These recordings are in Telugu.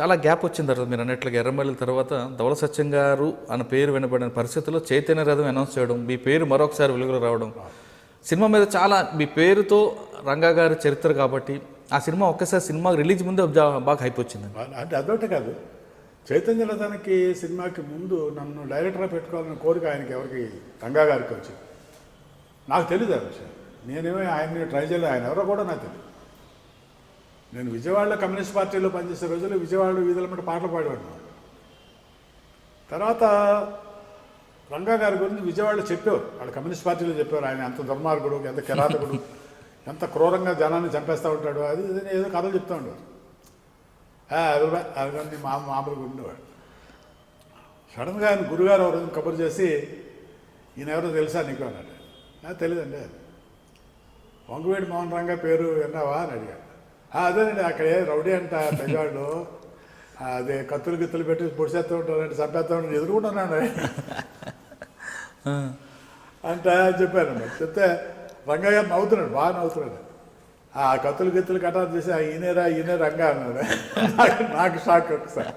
చాలా గ్యాప్ వచ్చిన తర్వాత మీరు అన్నట్లుగా ఎర్రమల్లి తర్వాత ధవల సత్యం గారు అన్న పేరు వినబడిన పరిస్థితుల్లో చైతన్య రథం అనౌన్స్ చేయడం మీ పేరు మరొకసారి వెలుగులో రావడం. సినిమా మీద చాలా మీ పేరుతో రంగా గారి చరిత్ర కాబట్టి ఆ సినిమా ఒక్కసారి సినిమా రిలీజ్ ముందే బాగా హైప్ వచ్చింది. అంటే అదొకటి కాదు. చైతన్య రథానికి సినిమాకి ముందు నన్ను డైరెక్టర్గా పెట్టుకోవాలని కోరిక ఆయనకి ఎవరికి రంగా గారికి వచ్చింది. నాకు తెలియదు ఆ విషయం. నేనేమో ఆయన్ని ట్రై చేయలేదు. ఆయన ఎవరో కూడా నాకు తెలియదు నేను విజయవాడలో కమ్యూనిస్ట్ పార్టీలో పనిచేసే రోజుల్లో విజయవాడ వీధుల మీద పాటలు పాడేవాడిని. తర్వాత రంగా గారి గురించి విజయవాడలో చెప్పేవారు. వాళ్ళు కమ్యూనిస్ట్ పార్టీలో చెప్పేవారు. ఆయన ఎంత దుర్మార్గుడు ఎంత కిరాతకుడు ఎంత క్రూరంగా జనాన్ని చంపేస్తూ ఉంటాడు అది ఏదో కథలు చెప్తూ ఉండేవారు. ఆ, అదిగో, మా మామూలుగా ఉండేవాడు. సడన్గా ఆయన గురుగారు ఒక రోజు కబురు చేసి ఈయన ఎవరో తెలుసా నీకు? అన్నాడు తెలియదండి అది. వంగవేడి మోహన్ రంగా పేరు విన్నావా? అని అడిగాడు. అదేనండి అక్కడే రౌడీ అంట పెద్దవాళ్ళు. అదే కత్తులు గిత్తులు పెట్టి పొడిచేస్తూ ఉంటారంటే చంపేస్తూ ఉంటారు ఎదుర్కొంటున్నాను అంటే చెప్పాను మరి చెప్తే రంగయ్య గారు నవ్వుతున్నాడు బాగా నవ్వుతున్నాడు. ఆ కత్తులు గిత్తులు కటారు చేసి "ఆ, ఈయనేరా ఈయనే రంగా అన్నాడు. నాకు షాక్ ఒకసారి.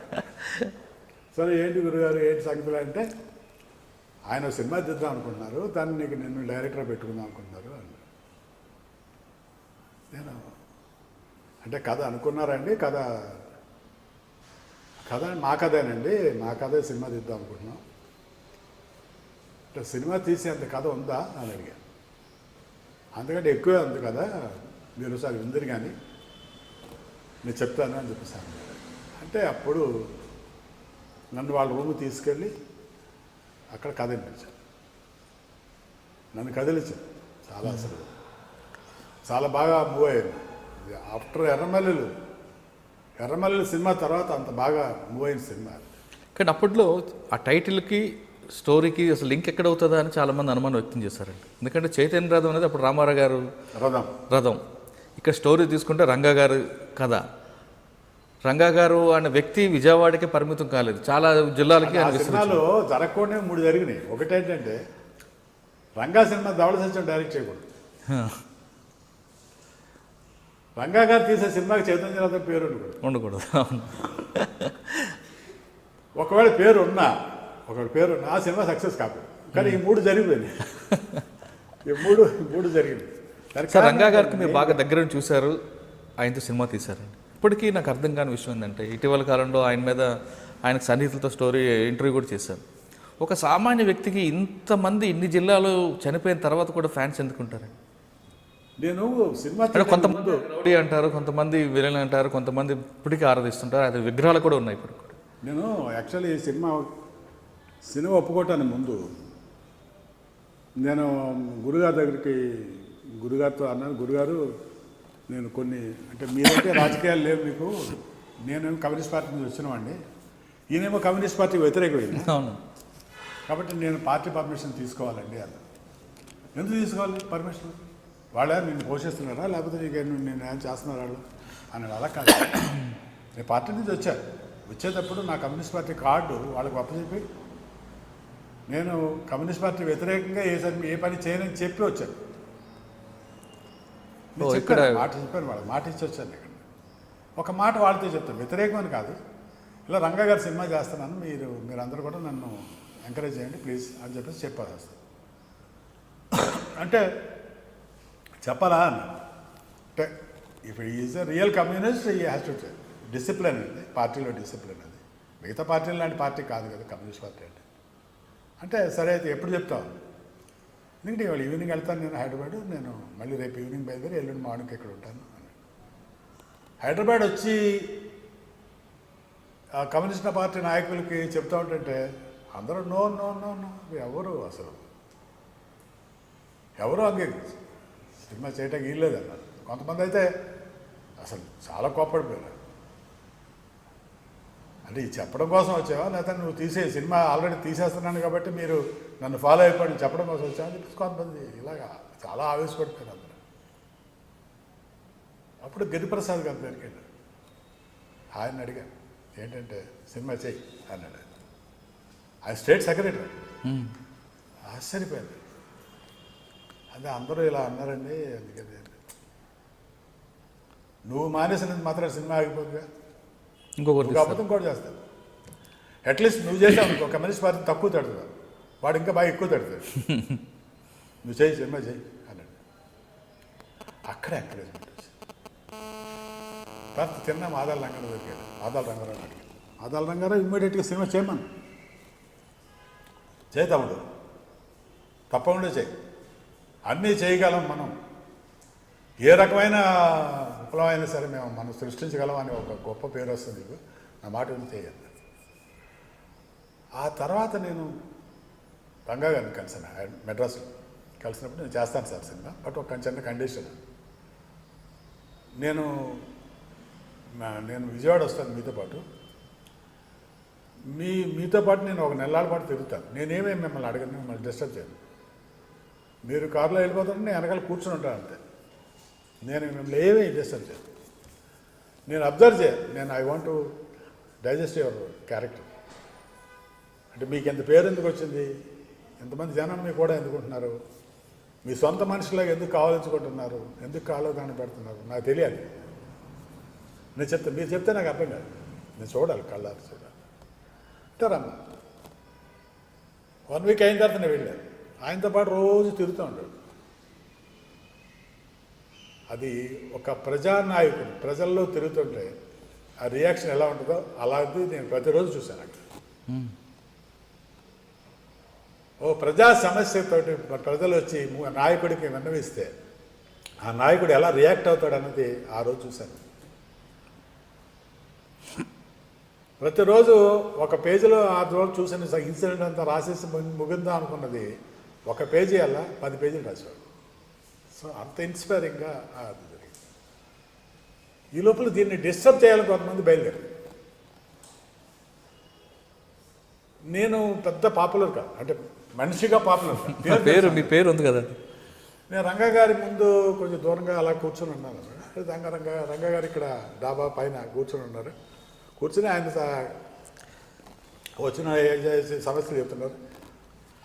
సరే ఏంటి గురుగారు ఏంటి సంగతులు అంటే ఆయన సినిమా తీద్దాం అనుకుంటున్నారు దాన్ని నీకు నిన్ను డైరెక్టర్ పెట్టుకుందాం అనుకుంటున్నారు అన్నాడు. నేను? అంటే కథ అనుకున్నారండి కథ కథ మా కథేనండి మా కథే సినిమా తీద్దాం అనుకుంటున్నాం. అంటే సినిమా తీసేంత కథ ఉందా అని అడిగాను. అందుకంటే ఎక్కువే ఉంది కదా మీరు ఒకసారి ఉందిరి కానీ నేను చెప్తాను అని చెప్పేసాను అంటే అప్పుడు నన్ను వాళ్ళ రూమ్ తీసుకెళ్ళి అక్కడ కథ వినిపించాను నన్ను కదిలించాను చాలా అసలు చాలా బాగా మూవ్ అయ్యాను ఆఫ్టర్ ఎర్రమల్లెలు. ఎర్రమల్లెలు సినిమా తర్వాత అంత బాగా మూవ్ అయిన సినిమా కానీ అప్పట్లో ఆ టైటిల్కి స్టోరీకి అసలు లింక్ ఎక్కడ అవుతుందా అని చాలామంది అనుమానం వ్యక్తం చేశారండి. ఎందుకంటే చైతన్య రథం అనేది అప్పుడు రామారావు గారు రథం. రథం. ఇక్కడ స్టోరీ తీసుకుంటే రంగా గారు కథ. రంగా గారు అనే వ్యక్తి విజయవాడకే పరిమితం కాలేదు. చాలా జిల్లాలకి. సినిమాలో జరగకుండా మూడు జరిగినాయి. ఒకటేంటంటే రంగా సినిమా ధవళ సత్యం డైరెక్ట్ చేయకూడదు. రంగా గారు తీసే సినిమాకి చైతన్య రథం పేరు ఉండకూడదు. ఉండకూడదు ఒకవేళ పేరు ఉన్నా ఒకవేళ పేరు ఉన్నా ఆ సినిమా సక్సెస్ కాదు కానీ ఈ మూడు జరిగిపోయింది ఈ మూడు మూడు జరిగింది. సార్ రంగా గారికి మీరు బాగా దగ్గర చూశారు ఆయనతో సినిమా తీశారండి. ఇప్పటికీ నాకు అర్థం కాని విషయం ఏంటంటే ఇటీవల కాలంలో ఆయన మీద ఆయనకు సన్నిహితులతో స్టోరీ ఇంటర్వ్యూ కూడా చేశారు. ఒక సామాన్య వ్యక్తికి ఇంతమంది ఇన్ని జిల్లాలు చనిపోయిన తర్వాత కూడా ఫ్యాన్స్ ఎందుకుంటారండి నేను సినిమా కొంతమంది రౌడీ అంటారు కొంతమంది విలన్ అంటారు కొంతమంది ఇప్పటికీ ఆరాధిస్తుంటారు అది విగ్రహాలు కూడా ఉన్నాయి ఇప్పుడు నేను యాక్చువల్లీ ఈ సినిమా సినిమా ఒప్పుకోవటానికి ముందు నేను గురుగారి దగ్గరికి గురుగారితో అన్నాను గురుగారు నేను కొన్ని అంటే మీరంటే రాజకీయాలు లేవు మీకు నేనేమో కమ్యూనిస్ట్ పార్టీ నుంచి వచ్చినామండి ఈయనేమో కమ్యూనిస్ట్ పార్టీ వ్యతిరేకమైంది అవును. కాబట్టి నేను పార్టీ పర్మిషన్ తీసుకోవాలండి అన్న ఎందుకు తీసుకోవాలి పర్మిషన్? వాళ్ళే నిన్ను పోషిస్తున్నారా? లేకపోతే నీకు నేను ఏం చేస్తున్నారు వాళ్ళు? అని అలా కాదు. నేను పార్టీ నుంచి వచ్చాను వచ్చేటప్పుడు నా కమ్యూనిస్ట్ పార్టీ కార్డు వాళ్ళకి అప్పచెప్పి నేను కమ్యూనిస్ట్ పార్టీ వ్యతిరేకంగా ఏ సరి- ఏ పని చేయనని చెప్పి వచ్చాను నేను చెప్పాను, ఇక్కడ- మాట చెప్పాను వాళ్ళకి. మాట ఇచ్చి వచ్చాను ఇక్కడ. ఒక మాట వాళ్ళతో చెప్తాను. వ్యతిరేకం అని కాదు. ఇలా రంగా గారి సినిమా చేస్తున్నాను. మీరు మీరందరూ కూడా నన్ను ఎంకరేజ్ చేయండి ప్లీజ్ అని చెప్పేసి చెప్పాలి అసలు అంటే చెప్పాలా అంటే if is a real communist he has to discipline అండి పార్టీలో డిసిప్లిన్ అది. మిగతా పార్టీలు లాంటి పార్టీ కాదు కదా కమ్యూనిస్ట్ పార్టీ అంటే. అంటే సరే అయితే ఎప్పుడు చెప్తావు? ఎందుకంటే ఇవాళ ఈవినింగ్ వెళ్తాను నేను హైదరాబాద్ నేను మళ్ళీ రేపు ఈవినింగ్ బయలుదేరి ఎల్లుండి మార్నింగ్ ఇక్కడ ఉంటాను హైదరాబాద్ వచ్చి కమ్యూనిస్ట్ పార్టీ నాయకులకి చెప్తా ఉంటుంటే అందరూ నో నో నో నో ఎవరు అసలు? ఎవరు అంగీకరించారు? సినిమా చేయటానికి వీల్లేదు అన్నారు. కొంతమంది అయితే అసలు చాలా కోప్పడిపోయారు. అంటే ఇది చెప్పడం కోసం వచ్చావా? లేకపోతే నువ్వు తీసే సినిమా ఆల్రెడీ తీసేస్తున్నాను కాబట్టి మీరు నన్ను ఫాలో అయిపోయి చెప్పడం కోసం వచ్చావా అని చెప్పేసి కొంతమంది ఇలాగా చాలా ఆవేశపడిపోయారు అందరూ. అప్పుడు గిరిప్రసాద్ గారి దగ్గరికి వెళ్ళారు. ఆయన అడిగాను ఏంటంటే సినిమా చెయ్యి అన్నాడు ఆయన. State secretary. ఆశ్చర్యపోయింది అదే అందరూ ఇలా అన్నారండి అందుకని నువ్వు మానేసినంత మాత్రం సినిమా ఆగిపోతుందిగా ఇంకొకరు అబద్ధం కూడా చేస్తాడు అట్లీస్ట్ నువ్వు చేసావు అనుకో కమ్యూనిస్ట్ పార్టీ తక్కువ తడుతుంది వాడు ఇంకా బాగా ఎక్కువ తడుతాడు. నువ్వు చేయి సినిమా చేయి అన్నాడు. అక్కడ ఎంకరేజ్మెంట్ తర్వాత తిన్న మాదాల రంగారావు దొరికాడు. మాదాల రంగారావు అడిగాడు మాదాల రంగారావు ఇమ్మీడియట్గా సినిమా చేయమను చేయి తమ్ముడు తప్పకుండా చేయి. అన్నీ చేయగలం మనం. ఏ రకమైన విప్లవం అయినా సరే మేము మనం సృష్టించగలం అని ఒక గొప్ప పేరు వస్తుంది నా మాట విని చేయాలి ఆ తర్వాత నేను రంగా గారిని కలిసాను మెడ్రాస్లో కలిసినప్పుడు నేను చేస్తాను సార్ సినిమా బట్ ఒక చిన్న కండిషన్. నేను నేను విజయవాడ వస్తాను మీతో పాటు. మీ మీతో పాటు నేను ఒక నెలల పాటు తిరుగుతాను. నేనేమేమి మిమ్మల్ని అడగను మిమ్మల్ని డిస్టర్బ్ చేయను. మీరు కారులో వెళ్ళిపోతుంటే నేను వెనకాల కూర్చుని ఉంటాను అంతే. నేను మిమ్మల్ని ఏమీ చేస్తాను చేయను నేను అబ్జర్వ్ చేయను నేను I want to digest your character అంటే మీకు ఎంత పేరు ఎందుకు వచ్చింది? ఎంతమంది జనం మీకు కూడా ఎందుకుంటున్నారు? మీ సొంత మనుషులాగా ఎందుకు కావాలించుకుంటున్నారు? ఎందుకు కాలో దాన్ని పెడుతున్నారు? నాకు తెలియాలి. నేను చెప్తాను మీరు చెప్తే నాకు అర్థం కాదు. నేను చూడాలి కళ్ళారు చూడాలి. అంటారమ్మా వన్ వీక్ అయిన తర్వాత నేను వెళ్ళాను. ఆయనతో పాటు రోజు తిరుగుతూ ఉంటాడు అది ఒక ప్రజానాయకుడు ప్రజల్లో తిరుగుతుంటే ఆ రియాక్షన్ ఎలా ఉంటుందో అలాంటిది నేను ప్రతిరోజు చూశాను అక్కడ. ఓ ప్రజా సమస్యతోటి ప్రజలు వచ్చి నాయకుడికి విన్నవిస్తే ఆ నాయకుడు ఎలా రియాక్ట్ అవుతాడు అన్నది ఆ రోజు చూశాను. ప్రతిరోజు ఒక పేజీలో ఆ రోజు చూసిన ఇన్సిడెంట్ అంతా రాసేసి ముగిందా అనుకున్నది ఒక పేజీ అలా పది పేజీలు రాశాడు సో అంత ఇన్స్పైరింగ్గా అది జరిగింది. ఈ లోపల దీన్ని డిస్టర్బ్ చేయాలని కొంతమంది బయలుదేరారు. నేను పెద్ద పాపులర్ కాదు. అంటే మనిషిగా పాపులర్ పేరు మీ పేరు ఉంది కదా నేను రంగా గారి ముందు కొంచెం దూరంగా అలా కూర్చొని ఉన్నాను. రంగా రంగా రంగా గారు ఇక్కడ డాబా పైన కూర్చొని ఉన్నారు. కూర్చొని ఆయన వచ్చిన సమస్యలు చెప్తున్నారు.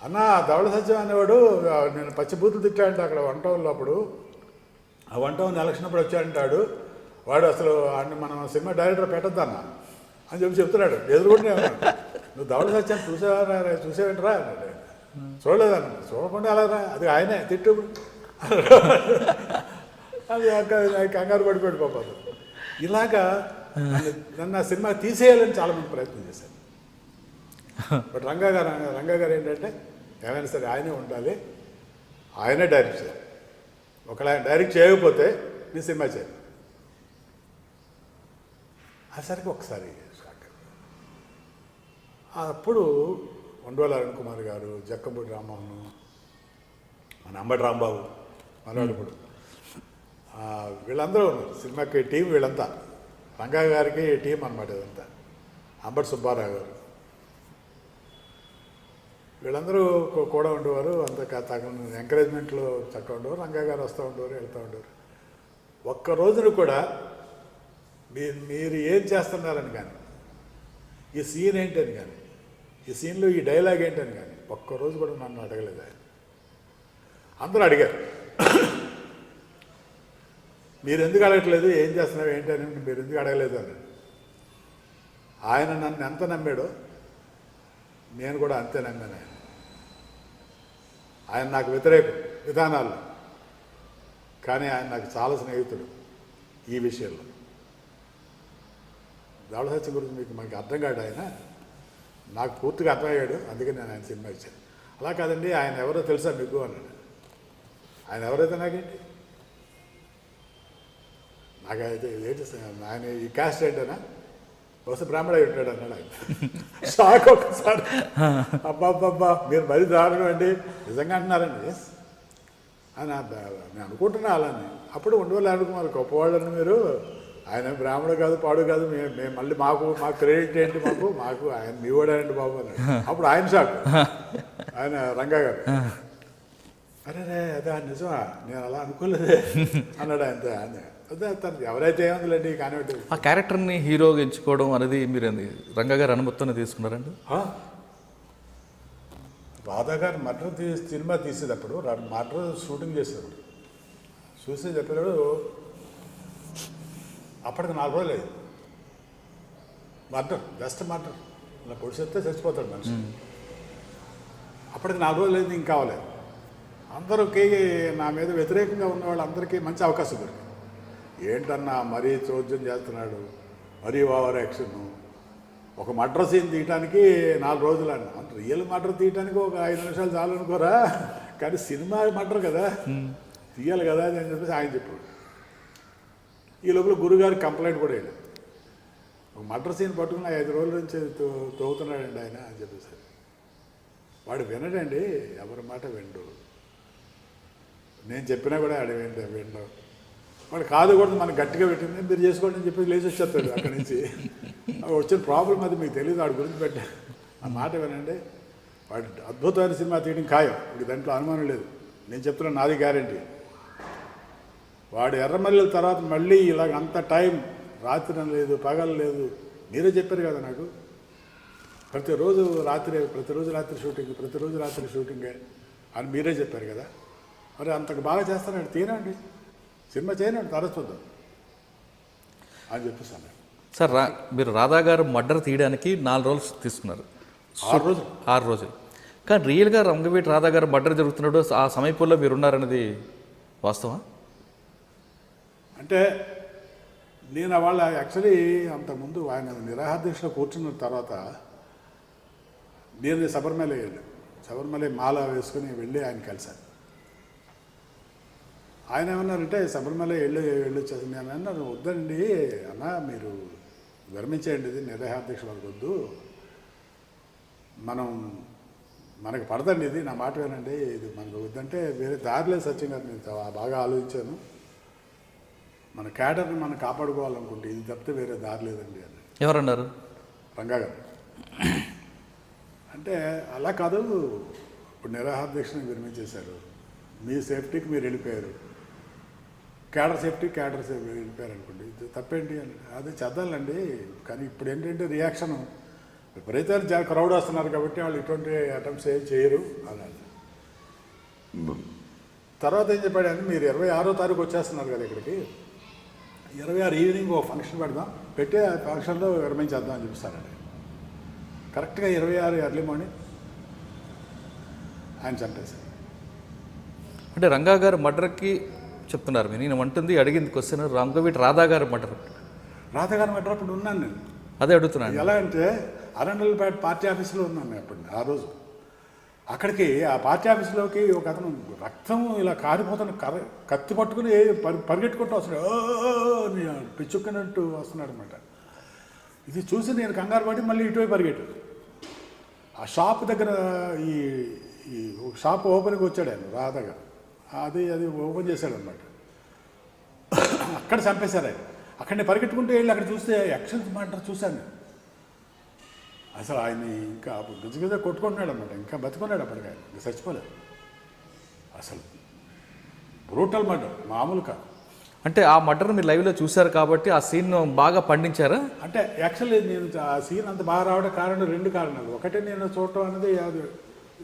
అన్న ధవళ సత్యం అనేవాడు నేను పచ్చిబూతులు తిట్టాడంటే అక్కడ వంట అప్పుడు. ఆ వంట ఎలక్షన్ అప్పుడు వచ్చాడంటాడు. వాడు అసలు మనం సినిమా డైరెక్టర్ పెట్టద్దన్న అని చెప్పి చెప్తున్నాడు. ఎదురుకుంటే నువ్వు ధవళ సత్యం చూసావా చూసావేంట్రా? అన్నాడు. చూడలేదన్న చూడకుండా అలా రా? అది ఆయనే తిట్టు. అది కంగారు పడిపోయాడు పాప. ఇలాగా నన్ను- ఆ సినిమా తీసేయాలని చాలా మంది ప్రయత్నం చేశారు. బట్ రంగా గారు రంగా గారు ఏంటంటే ఏమైనా సరే ఆయనే ఉండాలి. ఆయనే డైరెక్ట్ చేయాలి. ఒకవేళ ఆయన డైరెక్ట్ చేయకపోతే నీ సినిమా చేయాలి. సరికి ఒకసారి అప్పుడు ఉండోల అరుణ్ కుమార్ గారు జక్కపూడి రామ్మోహన్ మన అంబటి రాంబాబు మనవాడు వీళ్ళందరూ ఉన్నారు. సినిమాకి టీం వీళ్ళంతా. రంగా గారికి టీం అనమాట ఇదంతా. అంబటి సుబ్బారావు గారు. వీళ్ళందరూ కూడా ఉండేవారు. అంత తగ్గ ఎంకరేజ్మెంట్లో చక్కగా ఉండేవారు. రంగా గారు వస్తూ ఉండేవారు వెళ్తూ ఉండేవారు. ఒక్క రోజును కూడా మీరు మీరు ఏం చేస్తున్నారని కానీ ఈ సీన్ ఏంటని కానీ ఈ సీన్లో ఈ డైలాగ్ ఏంటని కానీ ఒక్కరోజు కూడా నన్ను అడగలేదు ఆయన. అందరూ అడిగారు. మీరు ఎందుకు అడగట్లేదు? ఏం చేస్తున్నావు? ఏంటి అని మీరు ఎందుకు అడగలేదు అని. ఆయన నన్ను ఎంత నమ్మాడో నేను కూడా అంతే నమ్మాను ఆయన. ఆయన నాకు వ్యతిరేకం విధానాలు. కానీ ఆయన నాకు చాలా స్నేహితుడు ఈ విషయంలో. దావళ సత్యం గురించి మీకు మనకి అర్థం కాడు ఆయన. నాకు పూర్తిగా అర్థమయ్యాడు అందుకే నేను ఆయన సినిమా ఇచ్చాను. అలా కాదండి ఆయన ఎవరో తెలుసా మీకు అన్నాడు. ఆయన ఎవరైతే నాకేంటి? నాకైతే ఏంటి ఆయన ఈ క్యాస్ట్ ఏంటనా? బహుశా బ్రాహ్మణ అయి ఉంటాడు అన్నాడు ఆయన. షాక్ ఒక్కసారి. అబ్బాబ్బా మీరు మరీ దారుణం అండి. నిజంగా అంటున్నారండి. ఎస్ అని నేను అనుకుంటున్నా అలానే. అప్పుడు ఉండవలే అనుకున్నారు గొప్పవాళ్ళని మీరు. ఆయన బ్రాహ్మడు కాదు పాడు కాదు. మేము మేము మళ్ళీ మాకు మా క్రెడిట్ ఏంటి మాకు? మాకు ఆయన మీ వాడండి బాబు అన్నాడు. అప్పుడు ఆయన షాక్. ఆయన రంగా గారు. అరే రే అదే నిజమా? నేను అలా అనుకోలేదే. అన్నాడు ఆయన ఆయన అదే తను ఎవరైతే ఏముందిలేండి కానివ్వండి. ఆ క్యారెక్టర్ని హీరోగా ఎంచుకోవడం అనేది మీరు రంగా గారి అనుమతితోనే తీసుకున్నారండి? రాధా గారు మటర్ తీ సినిమా తీసేటప్పుడు మటర్ షూటింగ్ చేసేటప్పుడు చూసి చెప్పాడు అప్పటికి నాలుగు రోజులు అయింది. Murder just murder. ఇలా పొడిచేస్తే చచ్చిపోతాడు మనిషి. అప్పటికి నాలుగు రోజులు అయింది ఇంకా కావాలి అందరికీ నా మీద వ్యతిరేకంగా ఉన్న వాళ్ళందరికీ మంచి అవకాశం దొరికింది. ఏంటన్నా మరీ చోద్యం చేస్తున్నాడు? మరీ ఓవర్ యాక్షన్? ఒక మర్డర్ సీన్ తీయటానికి నాలుగు రోజులు అన్న. రియల్ మర్డర్ తీయటానికి ఒక ఐదు నిమిషాలు చాలు అనుకోరా? కానీ సినిమా మర్డర్ కదా. తీయాలి కదా అని చెప్పేసి ఆయన చెప్పాడు. ఈ లోపల గురుగారికి కంప్లైంట్ కూడా వెళ్ళాడు. ఒక మర్డర్ సీన్ పట్టుకుని ఐదు రోజుల నుంచి తోగుతున్నాడండి ఆయన అని చెప్పేసి. వాడు వినడండి ఎవరి మాట విండు. నేను చెప్పినా కూడా ఆడ విండు విండు వాడు కాదు కూడా మనకు గట్టిగా పెట్టింది మీరు చేసుకోండి అని చెప్పి లేచి వచ్చేస్తాడు అక్కడి నుంచి. వచ్చిన ప్రాబ్లం అది మీకు తెలియదు వాడి గురించి పెట్టా. ఆ మాట వినండి. వాడు అద్భుతమైన సినిమా తీయడం ఖాయం. ఇప్పుడు దాంట్లో అనుమానం లేదు. నేను చెప్తున్నా నాది గ్యారంటీ వాడు ఎర్రమల్లెల తర్వాత మళ్ళీ ఇలాగ అంత టైం రాత్రి లేదు పగలు లేదు. మీరే చెప్పారు కదా నాకు. ప్రతిరోజు రాత్రి ప్రతిరోజు రాత్రి షూటింగ్ ప్రతిరోజు రాత్రి షూటింగే అని మీరే చెప్పారు కదా. మరి అంతకు బాగా చేస్తానండి తీనండి సినిమా చేయనండి తర్వాత చూద్దాం అని చెప్పేసాను సార్ రా మీరు రాధా గారు మర్డర్ తీయడానికి నాలుగు రోజులు తీసుకున్నారు. ఆరు రోజులు. ఆరు రోజులు. కానీ రియల్గా రంగవీటి రాధా గారు మర్డర్ జరుగుతున్నాడు ఆ సమీపంలో మీరు ఉన్నారనేది వాస్తవా అంటే నేను వాళ్ళ యాక్చువల్లీ అంతకుముందు ఆయన నిరాహార దీక్షలో కూర్చున్న తర్వాత నేను శబరిమల వెళ్ళాను. శబరిమల మాల వేసుకుని వెళ్ళి ఆయన కలిశాను. ఆయన ఏమన్నారంటే శబరిమల వెళ్ళి వెళ్ళొచ్చేసి నేను అన్నాను వద్దండి అన్న మీరు విరమించేయండి ఇది నిరాహార దీక్ష వరకు వద్దు. మనం మనకు పడదండి ఇది నా మాట వినండి ఇది మనకు వద్దంటే వేరే దారిలేదు సత్యం గారు నేను బాగా ఆలోచించాను. మన క్యాడర్ని మనం కాపాడుకోవాలనుకుంటే ఇది తప్పితే వేరే దారి లేదండి అని. ఎవరన్నారు? రంగా గారు. అంటే అలా కాదు ఇప్పుడు నిరాహార దీక్షను విరమించేశారు. మీ సేఫ్టీకి మీరు వెళ్ళిపోయారు. క్యాడర్ సేఫ్టీ క్యాడర్ సేఫ్టీ వెళ్ళిపోయారు అనుకోండి. ఇది తప్పేంటి అని. అదే చదవాలండి. కానీ ఇప్పుడు ఏంటంటే రియాక్షన్ విపరీతమైన క్రౌడ్ వస్తున్నారు కాబట్టి వాళ్ళు ఇటువంటి అటెంప్ట్స్ ఏం చేయరు అని తర్వాత ఏం చెప్పాడు మీరు ఇరవై ఆరో తారీఖు వచ్చేస్తున్నారు కదా ఇక్కడికి. ఇరవై ఆరు ఈవినింగ్ ఒక ఫంక్షన్ పెడదాం. పెట్టి ఆ ఫంక్షన్లో విరమించేద్దాం అని చెప్పిస్తారండి కరెక్ట్గా ఇరవై ఆరు ఎర్లీ మార్నింగ్ ఆయన చంపేశారు. అంటే రంగా గారు మర్డర్కి చెప్తున్నారు మీరు. నేను అంటుంది అడిగింది క్వశ్చన్ రంగవీటి రాధా గారు మర్డర్ రాధగారి మెట్రో అప్పుడు ఉన్నాను నేను. అదే అడుగుతున్నాను ఎలా అంటే అరండల్పేట పార్టీ ఆఫీస్లో ఉన్నాను నేను అప్పుడు ఆ రోజు. అక్కడికి ఆ పార్టీ ఆఫీస్లోకి ఒక అతను రక్తం ఇలా కారిపోతున్న కర్ర కత్తి పట్టుకుని పరి పరిగెట్టుకుంటూ వస్తున్నాడు. పిచ్చుక్కున్నట్టు వస్తున్నాడు అనమాట ఇది చూసి నేను కంగారు పడి మళ్ళీ ఇటువైపు పరిగెట్టాను. ఆ షాప్ దగ్గర ఈ ఈ ఒక షాప్ ఓపెన్కి వచ్చాడు ఆయన రాధగా అది అది ఓపెన్ చేశాడు అనమాట అక్కడ చంపేశారు. ఆయన అక్కడ నేను పరిగెట్టుకుంటూ వెళ్ళి అక్కడ చూస్తే యాక్షన్ మాట చూశాను. అసలు ఆయన ఇంకా గజగజ కొట్టుకుంటున్నాడు అనమాట ఇంకా బతుకున్నాడు అప్పటికి ఆయన. ఇంకా చచ్చిపోలేదు. అసలు బ్రూటల్ మర్డర్ మామూలు కాదు. అంటే ఆ మర్డర్ మీరు లైవ్లో చూశారు కాబట్టి ఆ సీన్ బాగా పండించారా? అంటే యాక్చువల్లీ నేను ఆ సీన్ అంత బాగా రావడం కారణం రెండు కారణాలు. ఒకటే నేను చూడటం అనేది యాద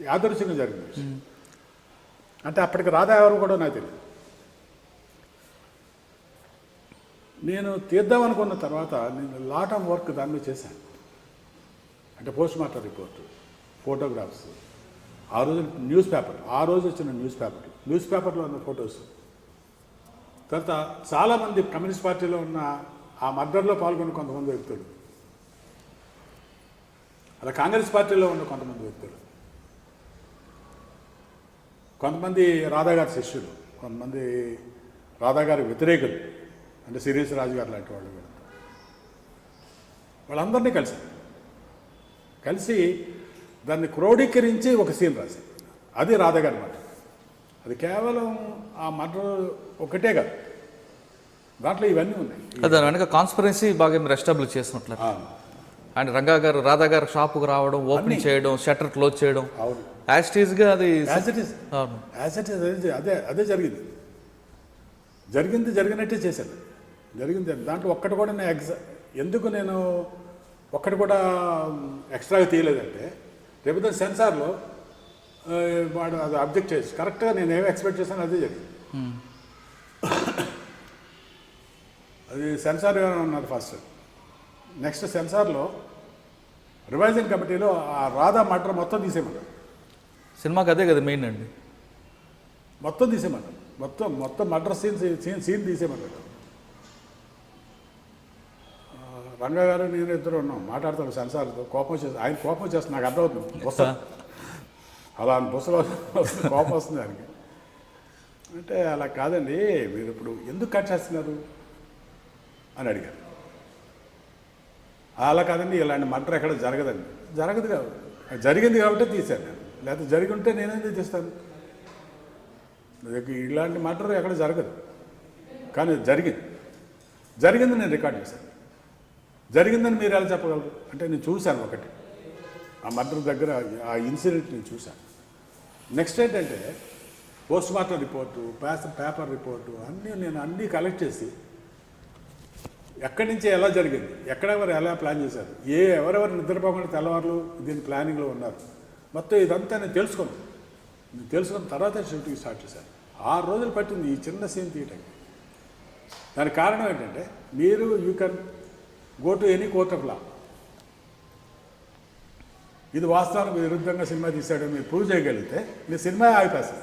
యాదృశ్యంగా జరిగింది. అంటే అప్పటికి రాధా ఎవరు కూడా నాకు తెలియదు. నేను తీద్దాం అనుకున్న తర్వాత నేను లాట్ ఆఫ్ వర్క్ దాని మీద చేశాను. అంటే పోస్ట్ మార్టం రిపోర్ట్ ఫోటోగ్రాఫ్స్ ఆ రోజు న్యూస్ పేపర్ ఆ రోజు వచ్చిన న్యూస్ పేపర్ న్యూస్ పేపర్లో ఉన్న ఫొటోస్ తర్వాత చాలామంది కమ్యూనిస్ట్ పార్టీలో ఉన్న ఆ మర్డర్లో పాల్గొన్న కొంతమంది వ్యక్తులు. అలా కాంగ్రెస్ పార్టీలో ఉన్న కొంతమంది వ్యక్తులు. కొంతమంది రాధాగారి శిష్యులు కొంతమంది రాధాగారి వ్యతిరేకులు అంటే సిరీస్ రాజు గారు లాంటి వాళ్ళు వీళ్ళు. వాళ్ళందరినీ కలిసి కలిసి దాన్ని క్రోడీకరించి ఒక సీన్ రాశారు. అది రాధాగారి మాట అది కేవలం ఆ మర్డర్ ఒకటే కాదు. దాంట్లో ఇవన్నీ ఉన్నాయి. దాని వెనక కాన్స్పరెన్సీ బాగా మీరు ఎస్టాబ్లిష్ చేసినట్లు. అండ్ రంగా గారు రాధా గారు షాపుకు రావడం ఓపెన్. చేయడం షట్టర్ క్లోజ్ చేయడం. అవును. యాస్టీస్గా అది యాజ్ ఇట్ ఈస్ అవును. యాజ్ ఇట్ ఈస్ అదే అదే అదే జరిగింది. జరిగింది జరిగినట్టే చేశాను జరిగింది దాంట్లో ఒక్కటి కూడా నేను ఎగ్జా ఎందుకు నేను ఒక్కటి కూడా ఎక్స్ట్రాగా తీయలేదంటే రేపు సెన్సార్లో వాడు అది అబ్జెక్ట్ చేసి కరెక్ట్గా నేను ఏమి ఎక్స్పెక్ట్ చేశాను అదే జరిగింది. అది సెన్సార్ ఉన్నారు ఫస్ట్. నెక్స్ట్ సెన్సార్లో రివైజింగ్ కమిటీలో ఆ రాధా మటర్ మొత్తం తీసేయమన్నారు. సినిమాకి అదే కదా మెయిన్ అండి. మొత్తం తీసేయమన్నారు మొత్తం మొత్తం మటర్ సీన్ సీన్ సీన్ ఆ, రంగా గారు నేను ఇద్దరు ఉన్నాం. మాట్లాడతాడు సెన్సార్తో కోపం చేసి ఆయన కోపం చేస్తుంది నాకు అర్థమవుతుంది. బుస. అలా బుసలో కోపం వస్తుంది ఆయనకి. అంటే అలా కాదండి మీరు ఇప్పుడు ఎందుకు కట్ చేస్తున్నారు? అని అడిగారు. అలా కాదండి ఇలాంటి మటర్ ఎక్కడ జరగదండి. జరగదు కాదు. జరిగింది కాబట్టి తీశాను నేను. లేకపోతే జరిగి ఉంటే నేనేం చేస్తాను ఇలాంటి మటర్ ఎక్కడ జరగదు. కానీ జరిగింది. జరిగింది నేను రికార్డ్ చేశాను. జరిగిందని మీరు ఎలా చెప్పగలరు? అంటే నేను చూశాను ఒకటి. ఆ మటర్ దగ్గర ఆ ఇన్సిడెంట్ నేను చూశాను. నెక్స్ట్ ఏంటంటే post mortem report paper paper report అన్నీ నేను అన్నీ కలెక్ట్ చేసి ఎక్కడి నుంచి ఎలా జరిగింది ఎక్కడెవరు ఎలా ప్లాన్ చేశారు ఏ ఎవరెవరు నిద్రపోకుండా తెల్లవారులు దీని ప్లానింగ్లో ఉన్నారు మొత్తం ఇదంతా నేను తెలుసుకున్నాను నేను తెలుసుకున్న తర్వాత షూటింగ్ స్టార్ట్ చేశాను ఆరు రోజులు పట్టింది ఈ చిన్న సీన్ తీయటానికి దానికి కారణం ఏంటంటే మీరు you can go to any court of law ఇది వాస్తవానికి విరుద్ధంగా సినిమా తీశాడు మీరు ప్రూవ్ చేయగలిగితే మీ సినిమా ఆగిపోతుంది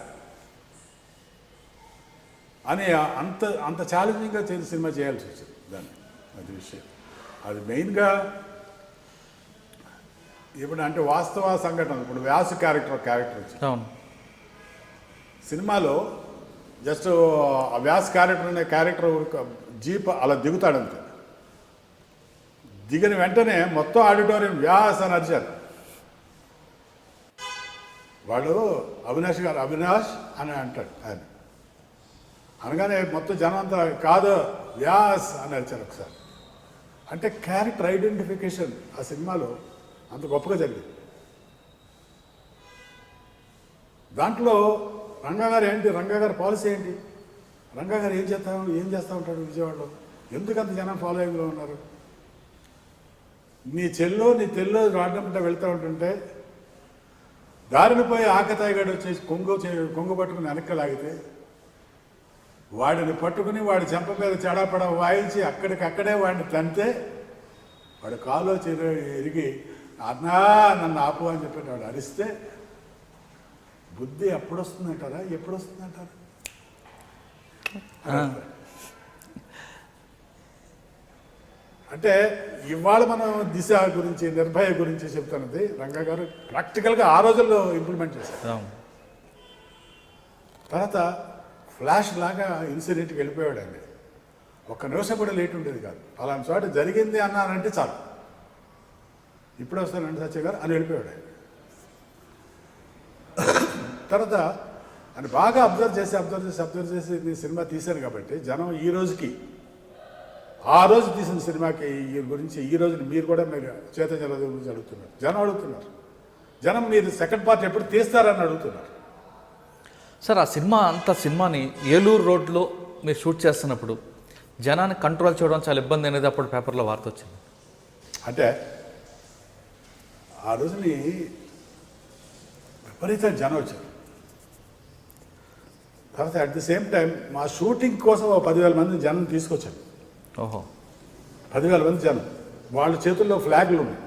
అని అంత అంత ఛాలెంజింగ్గా చేసి సినిమా చేయాల్సి వచ్చింది దాన్ని. అది విషయం. అది మెయిన్గా ఇప్పుడు అంటే వాస్తవ సంఘటన. ఇప్పుడు వ్యాసు క్యారెక్టర్ క్యారెక్టర్ వచ్చింది అవును. సినిమాలో జస్ట్ ఆ వ్యాస్ క్యారెక్టర్ అనే క్యారెక్టర్ జీప్ అలా దిగుతాడంతే. దిగిన వెంటనే మొత్తం ఆడిటోరియం వ్యాస్ అని అరిచారు. వాడు అవినాష్ గారు అవినాష్ అని అంటాడు ఆయన. అనగానే మొత్తం జనం అంతా కాదు వ్యాస్ అని అరిచారు ఒకసారి. అంటే క్యారెక్టర్ ఐడెంటిఫికేషన్ ఆ సినిమాలో అంత గొప్పగా జరిగింది. దాంట్లో రంగాగారు ఏంటి? రంగాగారి పాలసీ ఏంటి? రంగాగారు ఏం చేస్తా ఏం చేస్తూ ఉంటాడు విజయవాడలో? ఎందుకంత జనం ఫాలోయింగ్లో ఉన్నారు? నీ చెల్లో నీ తెల్లో రాడ్డంటే వెళ్తూ ఉంటుంటే దారిని పోయి ఆకతాయిగాడు వచ్చేసి కొంగు చే- కొంగు పట్టుకుని వెనక్కి లాగితే వాడిని పట్టుకుని వాడి చెంప మీద చెడాపడ వాయించి అక్కడికక్కడే వాడిని తంతే వాడు కాలో చెరు ఎరిగి అన్నా నన్ను ఆపు అని చెప్పి వాడు అరిస్తే బుద్ధి ఎప్పుడు వస్తుందంటారా ఎప్పుడు వస్తుందంటారా అంటే ఇవాళ మనం దిశ గురించి నిర్భయ గురించి చెప్తున్నది రంగా గారు ప్రాక్టికల్గా ఆ రోజుల్లో ఇంప్లిమెంట్ చేశారు. అవును. తర్వాత ఫ్లాష్ లాగా ఇన్సిడెంట్కి వెళ్ళిపోయాడు అండి ఒక్క నిమిషం కూడా లేట్ ఉండేది కాదు. అలాంటి చోట జరిగింది అన్నానంటే చాలు. ఇప్పుడు వస్తానండి సత్య గారు. అని వెళ్ళిపోయాడు ఆయన. తర్వాత అని బాగా అబ్జర్వ్ చేసి అబ్జర్వ్ చేసి అబ్జర్వ్ చేసి నేను సినిమా తీశాను కాబట్టి జనం ఈ రోజుకి ఆ రోజు తీసిన సినిమాకి ఈ గురించి ఈ రోజు మీరు కూడా మీరు చైతన్య గురించి అడుగుతున్నారు. జనం అడుగుతున్నారు. జనం మీరు సెకండ్ పార్ట్ ఎప్పుడు తీస్తారని అడుగుతున్నారు. సార్ ఆ సినిమా అంత సినిమాని ఏలూరు రోడ్లో మీరు షూట్ చేస్తున్నప్పుడు జనాన్ని కంట్రోల్ చేయడం చాలా ఇబ్బంది అనేది అప్పుడు పేపర్లో వార్త వచ్చింది. అంటే ఆ రోజుని విపరీత జనం వచ్చారు. తర్వాత అట్ ది సేమ్ టైం మా షూటింగ్ కోసం ఒక పదివేల మంది జనం తీసుకొచ్చాను ఓహో. పదివేల మంది జనం. వాళ్ళ చేతుల్లో ఫ్లాగ్లు ఉన్నాయి.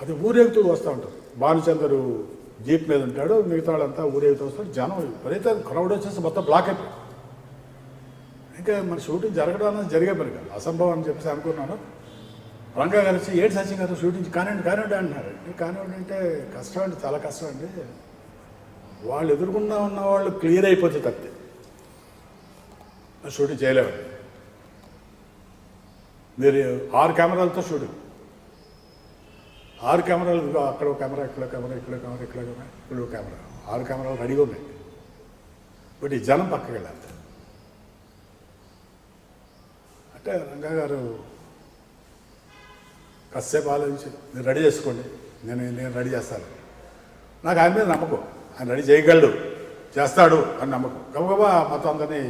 అది ఊరేగుతూ వస్తూ ఉంటారు. భానుచందరు జీప్ మీద ఉంటాడు మిగతా వాళ్ళంతా ఊరేగుతూ వస్తారు. జనం విపరీత క్రౌడ్ వచ్చేసి మొత్తం బ్లాక్ అయిపోయి ఇంకా మన షూటింగ్ జరగడం అనేది జరిగే పని కాదు. అసంభవం అని చెప్పేసి అనుకున్నాను. రంగా గారు వచ్చి ఏడు సచిన్ గారు షూటింగ్ కానివ్వండి కానివ్వండి అంటున్నారు. కానివ్వండి అంటే కష్టం అండి చాలా కష్టం అండి. వాళ్ళు ఎదురుకుండా ఉన్న వాళ్ళు క్లియర్ అయిపోతే తప్పితే షూటింగ్ చేయలేమండి మీరు ఆరు కెమెరాలతో షూటింగ్. ఆరు కెమెరాలు అక్కడ కెమెరా ఇక్కడ కెమెరా ఇక్కడ కెమెరా ఇక్కడ కెమెరా ఇక్కడ కెమెరా. ఆరు కెమెరాలు రెడీగా ఉన్నాయి. బట్ ఈ జనం పక్కకి వెళ్ళాలి. అంటే రంగా గారు కాసేపు ఆలోచించి నేను రెడీ చేసుకోండి నేను నేను రెడీ చేస్తాను. నాకు ఆయన మీద నమ్మకం. ఆయన రెడీ చేయగలడు చేస్తాడు అని నమ్మకం. గబగబా మొత్తం అందరినీ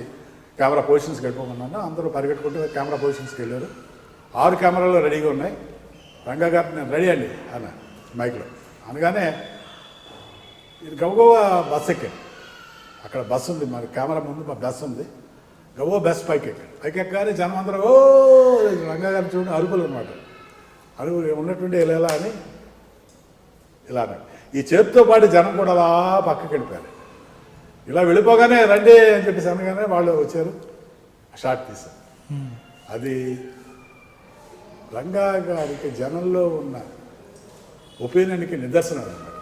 కెమెరా పొజిషన్స్కి వెళ్ళిపోమన్నాను అందరూ పరిగెట్టుకుంటూ కెమెరా పొజిషన్స్కి వెళ్ళారు. ఆరు కెమెరాలు రెడీగా ఉన్నాయి. రంగా గారు నేను రెడీ అండి అన్న మైక్లో. అనగానే ఇది గబగబా బస్ ఎక్కాడు అక్కడ బస్సు ఉంది మరి కెమెరా ముందు మా బస్సు ఉంది. గవో బస్ పైకి ఎక్కాడు పైకి ఎక్కగానే జనం అందరూ ఓ రంగా గారు చూడండి అరుపులు అనమాట అని ఉన్నటువంటి ఇలా ఇలా అని? ఇలా ఈ చేతితో పాటు జనం కూడా అలా పక్కకి వెళ్ళిపోయారు. ఇలా వెళ్ళిపోగానే రండి అని చెప్పేసి అనగానే వాళ్ళు వచ్చారు. షార్ట్ తీశారు అది రంగా గారికి జనంలో ఉన్న ఒపీనియన్కి నిదర్శనం అనమాట